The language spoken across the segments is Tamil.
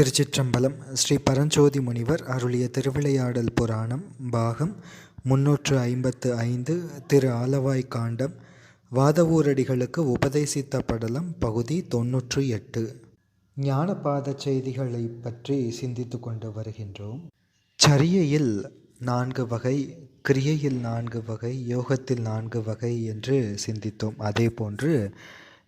திருச்சிற்றம்பலம் ஸ்ரீ பரஞ்சோதி முனிவர் அருளிய திருவிளையாடல் புராணம் பாகம் முன்னூற்று ஐம்பத்து ஐந்து திரு ஆலவாய் காண்டம் வாதவூரடிகளுக்கு உபதேசித்த படலம் பகுதி தொன்னூற்று எட்டு. ஞானபாத செய்திகளை பற்றி சிந்தித்து கொண்டு வருகின்றோம். சரியையில் நான்கு வகை கிரியையில் நான்கு வகை யோகத்தில் நான்கு வகை என்று சிந்தித்தோம். அதே போன்று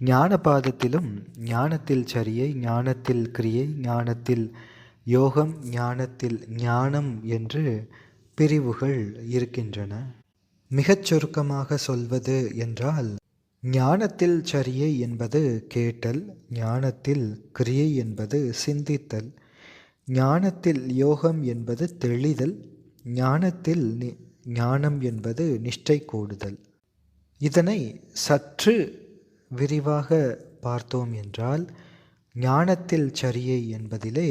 ஞானபாதத்திலும் ஞானத்தில் சரியை ஞானத்தில் கிரியை ஞானத்தில் யோகம் ஞானத்தில் ஞானம் என்று பிரிவுகள் இருக்கின்றன. மிகச் சுருக்கமாக சொல்வது என்றால் ஞானத்தில் சரியை என்பது கேட்டல் ஞானத்தில் கிரியை என்பது சிந்தித்தல் ஞானத்தில் யோகம் என்பது தெளிதல் ஞானத்தில் ஞானம் என்பது நிஷ்டை கூடுதல். இதனை சற்று விரிவாக பார்த்தோம் என்றால் ஞானத்தில் சரியை என்பதிலே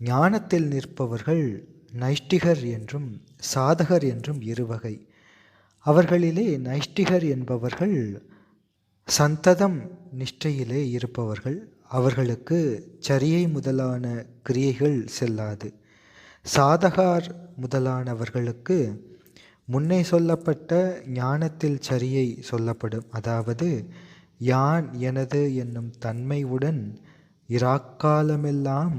ஞானத்தில் நிற்பவர்கள் நைஷ்டிகர் என்றும் சாதகர் என்றும் இருவகை. அவர்களிலே நைஷ்டிகர் என்பவர்கள் சந்ததம் நிஷ்டையிலே இருப்பவர்கள். அவர்களுக்கு சரியை முதலான கிரியைகள் செல்லாது. சாதகார் முதலானவர்களுக்கு முன்னே சொல்லப்பட்ட ஞானத்தில் சரியை சொல்லப்படும். அதாவது யான் எனது என்னும் தன்மையுடன் இராக்காலமெல்லாம்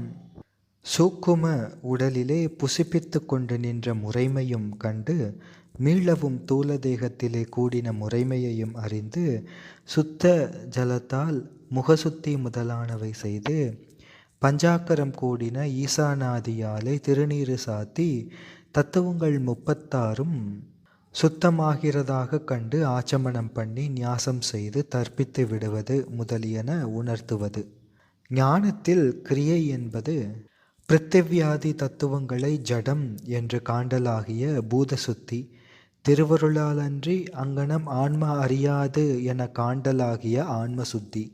சூக்கும உடலிலே புசிப்பித்து கொண்டு நின்ற முறைமையும் கண்டு மீளவும் தூல தேகத்திலே கூடின முறைமையையும் அறிந்து சுத்த ஜலத்தால் முகசுத்தி முதலானவை செய்து பஞ்சாக்கரம் கூடின ஈசானாதியாலே திருநீறு சாத்தி தத்துவங்கள் முப்பத்தாறும் சுத்தமாகிறதாக கண்டு ஆச்சமனம் பண்ணி நியாசம் செய்து தற்பித்து விடுவது முதலியன உணர்த்துவது. ஞானத்தில் கிரியை என்பது பிருத்திவியாதி தத்துவங்களை ஜடம் என்று காண்டலாகிய பூதசுத்தி திருவருளாலன்றி அங்கனம் ஆன்ம அறியாது என காண்டலாகிய ஆன்ம சுத்தி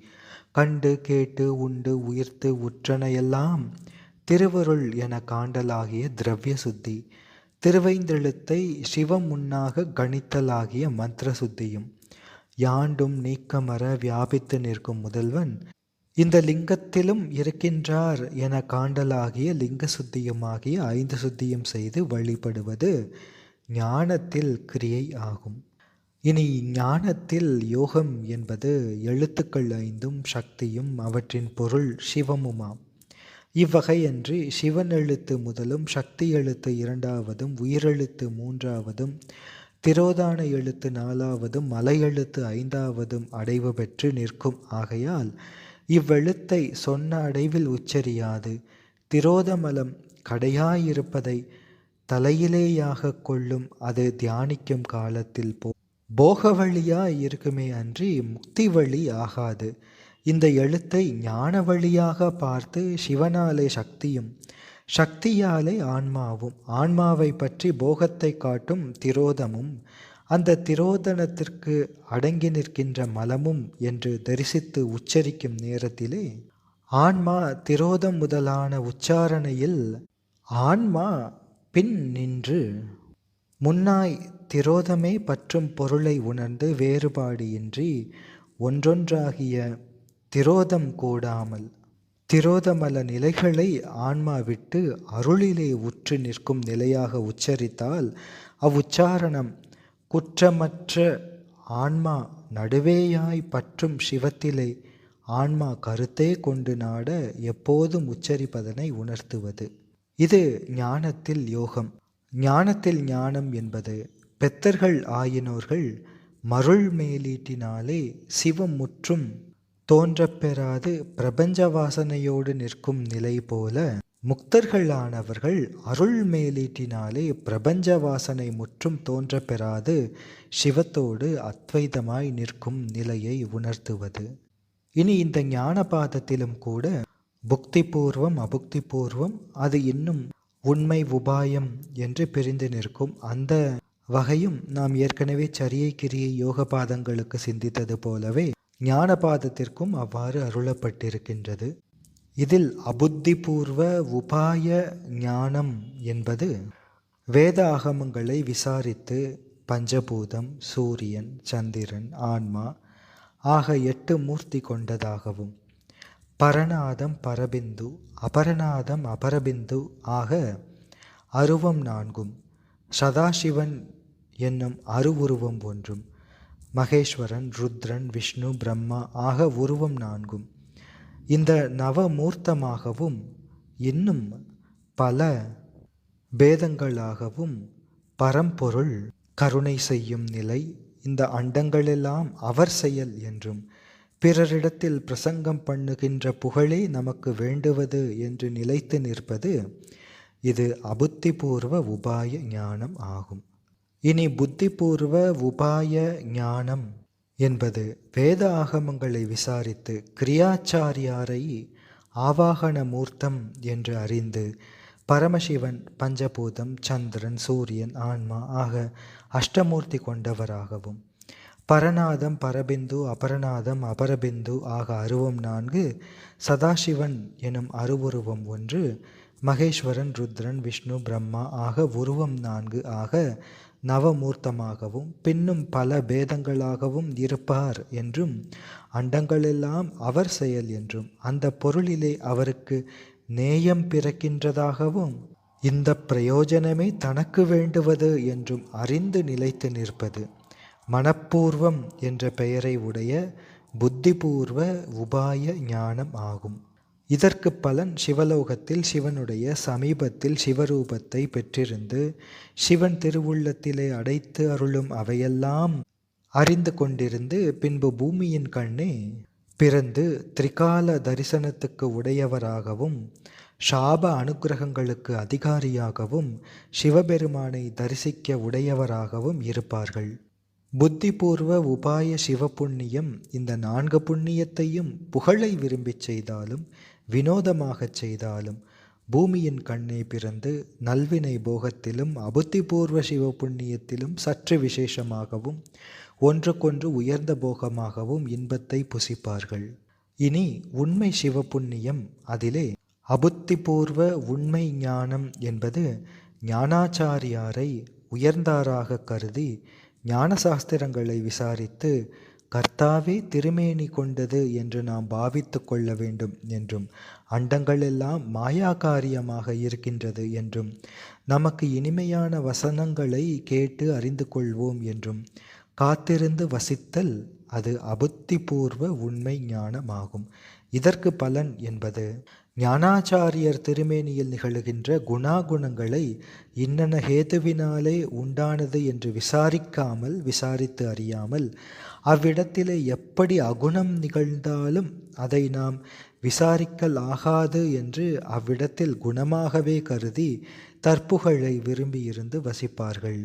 கண்டு கேட்டு உண்டு உயிர்த்து உற்றனையெல்லாம் திருவருள் என காண்டலாகிய திரவிய சுத்தி திருவைந்தெழுத்தை சிவம் முன்னாக கணித்தலாகிய மந்திர சுத்தியும் யாண்டும் நீக்கமர வியாபித்து நிற்கும் முதல்வன் இந்த லிங்கத்திலும் இருக்கின்றார் என காண்டலாகிய லிங்க சுத்தியுமாகிய ஐந்து சுத்தியும் செய்து வழிபடுவது ஞானத்தில் கிரியை ஆகும். இனி ஞானத்தில் யோகம் என்பது எழுத்துக்கள் ஐந்தும் சக்தியும் அவற்றின் பொருள் சிவமுமாம். இவ்வகையன்றி சிவன் எழுத்து முதலும் சக்தி எழுத்து இரண்டாவதும் உயிரெழுத்து மூன்றாவதும் திரோதான எழுத்து நாலாவதும் மலை எழுத்து ஐந்தாவதும் அடைவு பெற்று நிற்கும். ஆகையால் இவ்வெழுத்தை சொன்ன அடைவில் உச்சரியாது. திரோதமலம் கடையாயிருப்பதை தலையிலேயாக கொள்ளும் அது தியானிக்கும் காலத்தில் போ போக வழியாய் இருக்குமே அன்றி முக்தி வழி ஆகாது. இந்த எழுத்தை ஞான வழியாக பார்த்து சிவனாலே சக்தியும் சக்தியாலே ஆன்மாவும் ஆன்மாவை பற்றி போகத்தை காட்டும் திரோதமும் அந்த திரோதனத்திற்கு அடங்கி நிற்கின்ற மலமும் என்று தரிசித்து உச்சரிக்கும் நேரத்திலே ஆன்மா திரோதம் முதலான உச்சாரணையில் ஆன்மா பின் நின்று முன்னாய் திரோதமே பற்றும் பொருளை உணர்ந்து வேறுபாடு இன்றி ஒன்றொன்றாகிய திரோதம் கூடாமல் திரோதமல நிலைகளை ஆன்மா விட்டு அருளிலே உற்று நிற்கும் நிலையாக உச்சரித்தால் அவ்வுச்சாரணம் குற்றமற்ற ஆன்மா நடுவேயாய் பற்றும் சிவத்திலே ஆன்மா கருத்தே கொண்டு நாட எப்போதும் உச்சரிப்பதனை உணர்த்துவது. இது ஞானத்தில் யோகம். ஞானத்தில் ஞானம் என்பது பெத்தர்கள் ஆயினோர்கள் மருள் மேலீட்டினாலே சிவம் முற்றும் தோன்றப்பெறாது பிரபஞ்ச வாசனையோடு நிற்கும் நிலை போல முக்தர்களானவர்கள் அருள் மேலீட்டினாலே பிரபஞ்ச வாசனை முற்றும் தோன்றப்பெறாது சிவத்தோடு அத்வைதமாய் நிற்கும் நிலையை உணர்த்துவது. இனி இந்த ஞானபாதத்திலும் கூட புக்தி பூர்வம் அபுக்தி பூர்வம் அது இன்னும் உண்மை உபாயம் என்று பிரிந்து நிற்கும் அந்த வகையும் நாம் ஏற்கனவே சரியை கிரியை யோக பாதங்களுக்கு சிந்தித்தது போலவே ஞானபாதத்திற்கும் அவ்வாறு அருளப்பட்டிருக்கின்றது. இதில் அபுத்திபூர்வ உபாய ஞானம் என்பது வேத ஆகமங்களை விசாரித்து பஞ்சபூதம் சூரியன் சந்திரன் ஆன்மா ஆக எட்டு மூர்த்தி கொண்டதாகவும் பரநாதம் பரபிந்து அபரநாதம் அபரபிந்து ஆக அருவம் நான்கும் சதாசிவன் என்னும் அருவுருவம் ஒன்றும் மகேஸ்வரன் ருத்ரன் விஷ்ணு பிரம்மா ஆக உருவம் நான்கும். இந்த நவமூர்த்தமாகவும் இன்னும் பல பேதங்களாகவும் பரம்பொருள் கருணை செய்யும் நிலை இந்த அண்டங்களெல்லாம் அவர் செயல் என்றும் பிறரிடத்தில் பிரசங்கம் பண்ணுகின்ற புகழே நமக்கு வேண்டுவது என்று நிலைத்து நிற்பது இது அபுத்திபூர்வ உபாய ஞானம் ஆகும். இனி புத்திபூர்வ உபாய ஞானம் என்பது வேத ஆகமங்களை விசாரித்து கிரியாச்சாரியாரை ஆவாகன மூர்த்தம் என்று அறிந்து பரமசிவன் பஞ்சபூதம் சந்திரன் சூரியன் ஆன்மா ஆக அஷ்டமூர்த்தி கொண்டவராகவும் பரநாதம் பரபிந்து அபரநாதம் அபரபிந்து ஆக அருவம் நான்கு சதாசிவன் எனும் அருவுருவம் ஒன்று மகேஸ்வரன் ருத்ரன் விஷ்ணு பிரம்மா ஆக உருவம் நான்கு ஆக நவமூர்த்தமாகவும் பின்னும் பல பேதங்களாகவும் இருப்பார் என்றும் அண்டங்களெல்லாம் அவர் செயல் என்றும் அந்த பொருளிலே அவருக்கு நேயம் பிறக்கின்றதாகவும் இந்த பிரயோஜனமே தனக்கு வேண்டுவது என்றும் அறிந்து நிலைத்து நிற்பது. மனப்பூர்வம் என்ற பெயரை உடைய புத்திபூர்வ உபாய ஞானம் ஆகும். இதற்கு பலன் சிவலோகத்தில் சிவனுடைய சமீபத்தில் சிவரூபத்தை பெற்றிருந்து சிவன் திருவுள்ளத்திலே அடைத்து அருளும் அவையெல்லாம் அறிந்து கொண்டிருந்து பின்பு பூமியின் கண்ணே பிறந்து திரிகால தரிசனத்துக்கு உடையவராகவும் சாப அனுக்கிரகங்களுக்கு அதிகாரியாகவும் சிவபெருமானை தரிசிக்க உடையவராகவும் இருப்பார்கள். புத்திபூர்வ உபாய சிவபுண்ணியம் இந்த நான்கு புண்ணியத்தையும் புகழை விரும்பிச் செய்தாலும் வினோதமாகச் செய்தாலும் பூமியின் கண்ணே பிறந்து நல்வினை போகத்திலும் அபுத்திபூர்வ சிவபுண்ணியத்திலும் சற்று விசேஷமாகவும் ஒன்றுக்கொன்று உயர்ந்த போகமாகவும் இன்பத்தை புசிப்பார்கள். இனி உண்மை சிவபுண்ணியம் அதிலே அபுத்திபூர்வ உண்மை ஞானம் என்பது ஞானாச்சாரியாரை உயர்ந்தாராக கருதி ஞான சாஸ்திரங்களை விசாரித்து கர்த்தாவே திருமேனி கொண்டது என்று நாம் பாவித்து கொள்ள வேண்டும் என்றும் அண்டங்களெல்லாம் மாயாகாரியமாக இருக்கின்றது என்றும் நமக்கு இனிமையான வசனங்களை கேட்டு அறிந்து கொள்வோம் என்றும் காத்திருந்து வசித்தல் அது அபுத்திபூர்வ உண்மை ஞானமாகும். இதற்கு பலன் என்பது ஞானாச்சாரியர் திருமேனியில் நிகழுகின்ற குணாகுணங்களை இன்னென்ன ஹேதுவினாலே உண்டானது என்று விசாரிக்காமல் விசாரித்து அறியாமல் அவ்விடத்திலே எப்படி அகுணம் நிகழ்ந்தாலும் அதை நாம் விசாரிக்கல் ஆகாது என்று அவ்விடத்தில் குணமாகவே கருதி தற்புகழை விரும்பியிருந்து வசிப்பார்கள்.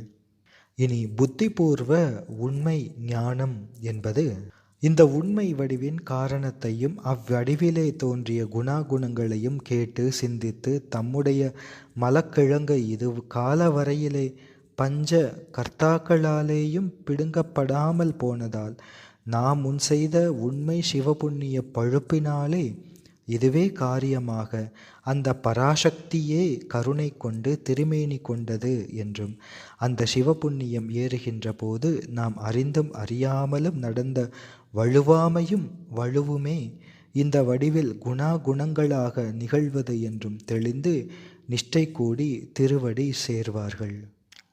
இனி புத்திபூர்வ உண்மை ஞானம் என்பது இந்த உண்மை வடிவின் காரணத்தையும் அவ்வடிவிலே தோன்றிய குணாகுணங்களையும் கேட்டு சிந்தித்து தம்முடைய மலக்கிழங்கை இது கால வரையிலே பஞ்ச கர்த்தாக்களாலேயும் பிடுங்கப்படாமல் போனதால் நாம் முன் செய்த உண்மை சிவபுண்ணிய பழுப்பினாலே இதுவே காரியமாக அந்த பராசக்தியே கருணை கொண்டு திருமேனி கொண்டது என்றும் அந்த சிவபுண்ணியம் ஏறுகின்ற போது நாம் அறிந்தும் அறியாமலும் நடந்த வழுவாமையும் வலுவுமே இந்த வடிவில் குணாகுணங்களாக நிகழ்வது என்றும் தெளிந்து நிஷ்டை கூடி திருவடி சேர்வார்கள்.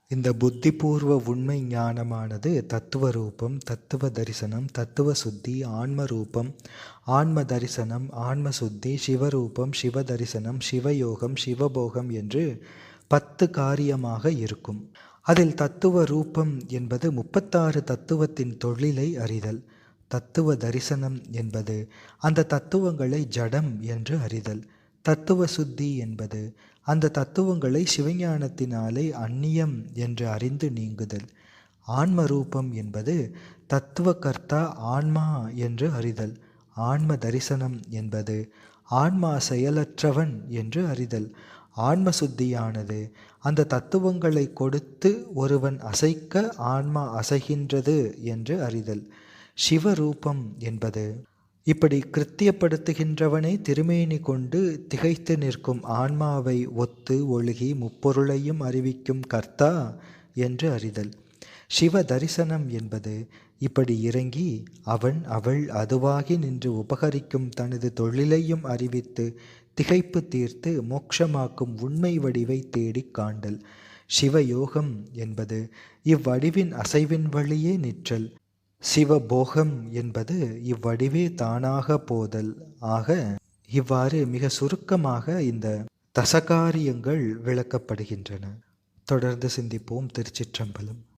இந்த புத்திபூர்வ உண்மை ஞானமானது தத்துவ ரூபம் தத்துவ தரிசனம் தத்துவ சுத்தி ஆன்ம ரூபம் ஆன்ம தரிசனம் ஆன்ம சுத்தி சிவரூபம் சிவ தரிசனம் சிவயோகம் சிவபோகம் என்று பத்து காரியமாக இருக்கும். அதில் தத்துவ ரூபம் என்பது முப்பத்தாறு தத்துவத்தின் தொழிலை அறிதல். தத்துவ தரிசனம் என்பது அந்த தத்துவங்களை ஜடம் என்று அறிதல். தத்துவ சுத்தி என்பது அந்த தத்துவங்களை சிவஞானத்தினாலே அந்நியம் என்று அறிந்து நீங்குதல். ஆன்ம ரூபம் என்பது தத்துவ கர்த்தா ஆன்மா என்று அறிதல். ஆன்ம தரிசனம் என்பது ஆன்மா செயலற்றவன் என்று அறிதல். ஆன்ம சுத்தியானது அந்த தத்துவங்களை கொடுத்து ஒருவன் அசைக்க ஆன்மா அசைகின்றது என்று அறிதல். சிவரூபம் என்பது. இப்படி கிருத்தியப்படுத்துகின்றவனை திருமேனி கொண்டு திகைத்து நிற்கும் ஆன்மாவை ஒத்து ஒழுகி முப்பொருளையும் அறிவிக்கும் கர்த்தா என்று அறிதல். சிவ தரிசனம் என்பது இப்படி இறங்கி அவன் அவள் அதுவாகி நின்று உபகரிக்கும் தனது தொழிலையும் அறிவித்து திகைப்பு தீர்த்து மோட்சமாக்கும் உண்மை வடிவை தேடிக் காண்டல். சிவயோகம் என்பது இவ்வடிவின் அசைவின் வழியே நிற்றல். சிவபோகம் என்பது இவ்வடிவே தானாக போதல். ஆக இவ்வாறு மிக சுருக்கமாக இந்த தசகாரியங்கள் விளக்கப்படுகின்றன. தொடர்ந்து சிந்திப்போம் திருச்சிற்றம்பலம்.